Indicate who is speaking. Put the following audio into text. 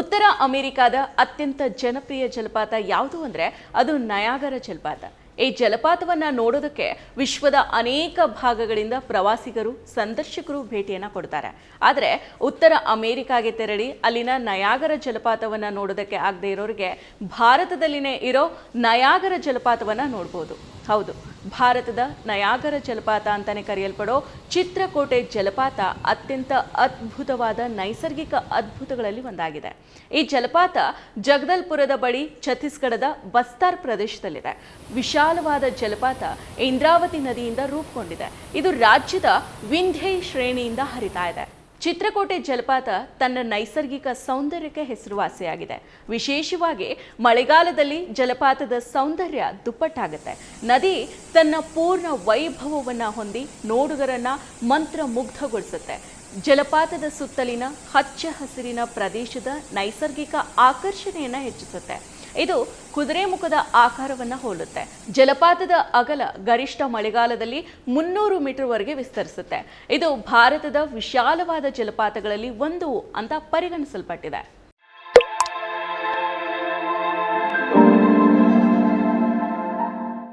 Speaker 1: ಉತ್ತರ ಅಮೆರಿಕಾದ ಅತ್ಯಂತ ಜನಪ್ರಿಯ ಜಲಪಾತ ಯಾವುದು ಅಂದರೆ ಅದು ನಯಾಗರ ಜಲಪಾತ. ಈ ಜಲಪಾತವನ್ನು ನೋಡೋದಕ್ಕೆ ವಿಶ್ವದ ಅನೇಕ ಭಾಗಗಳಿಂದ ಪ್ರವಾಸಿಗರು, ಸಂದರ್ಶಕರು ಭೇಟಿಯನ್ನು ಕೊಡ್ತಾರೆ. ಆದರೆ ಉತ್ತರ ಅಮೆರಿಕಾಗೆ ತೆರಳಿ ಅಲ್ಲಿನ ನಯಾಗರ ಜಲಪಾತವನ್ನು ನೋಡೋದಕ್ಕೆ ಆಗದೆ ಇರೋರಿಗೆ ಭಾರತದಲ್ಲಿನೇ ಇರೋ ನಯಾಗರ ಜಲಪಾತವನ್ನು ನೋಡ್ಬೋದು. ಹೌದು. ಭಾರತದ ನಯಾಗರ ಜಲಪಾತ ಅಂತಾನೆ ಕರೆಯಲ್ಪಡೋ ಚಿತ್ರಕೋಟೆ ಜಲಪಾತ ಅತ್ಯಂತ ಅದ್ಭುತವಾದ ನೈಸರ್ಗಿಕ ಅದ್ಭುತಗಳಲ್ಲಿ ಒಂದಾಗಿದೆ. ಈ ಜಲಪಾತ ಜಗದಲ್ಪುರದ ಬಳಿ ಛತ್ತೀಸ್ಗಢದ ಬಸ್ತಾರ್ ಪ್ರದೇಶದಲ್ಲಿದೆ. ವಿಶಾಲವಾದ ಜಲಪಾತ ಇಂದ್ರಾವತಿ ನದಿಯಿಂದ ರೂಪುಗೊಂಡಿದೆ. ಇದು ರಾಜ್ಯದ ವಿಂಧ್ಯ ಶ್ರೇಣಿಯಿಂದ ಹರಿತಾ ಇದೆ. ಚಿತ್ರಕೋಟೆ ಜಲಪಾತ ತನ್ನ ನೈಸರ್ಗಿಕ ಸೌಂದರ್ಯಕ್ಕೆ ಹೆಸರುವಾಸಿಯಾಗಿದೆ. ವಿಶೇಷವಾಗಿ ಮಳೆಗಾಲದಲ್ಲಿ ಜಲಪಾತದ ಸೌಂದರ್ಯ ದುಪ್ಪಟ್ಟಾಗುತ್ತೆ. ನದಿ ತನ್ನ ಪೂರ್ಣ ವೈಭವವನ್ನು ಹೊಂದಿ ನೋಡುಗರನ್ನ ಮಂತ್ರಮುಗ್ಧಗೊಳಿಸುತ್ತೆ. ಜಲಪಾತದ ಸುತ್ತಲಿನ ಹಚ್ಚ ಹಸಿರಿನ ಪ್ರದೇಶದ ನೈಸರ್ಗಿಕ ಆಕರ್ಷಣೆಯನ್ನು ಹೆಚ್ಚಿಸುತ್ತೆ. ಇದು ಕುದುರೆಮುಖದ ಆಕಾರವನ್ನು ಹೋಲುತ್ತೆ. ಜಲಪಾತದ ಅಗಲ ಗರಿಷ್ಠ ಮಳೆಗಾಲದಲ್ಲಿ ಮುನ್ನೂರು ಮೀಟರ್ವರೆಗೆ ವಿಸ್ತರಿಸುತ್ತೆ. ಇದು ಭಾರತದ ವಿಶಾಲವಾದ ಜಲಪಾತಗಳಲ್ಲಿ ಒಂದು ಅಂತ ಪರಿಗಣಿಸಲ್ಪಟ್ಟಿದೆ.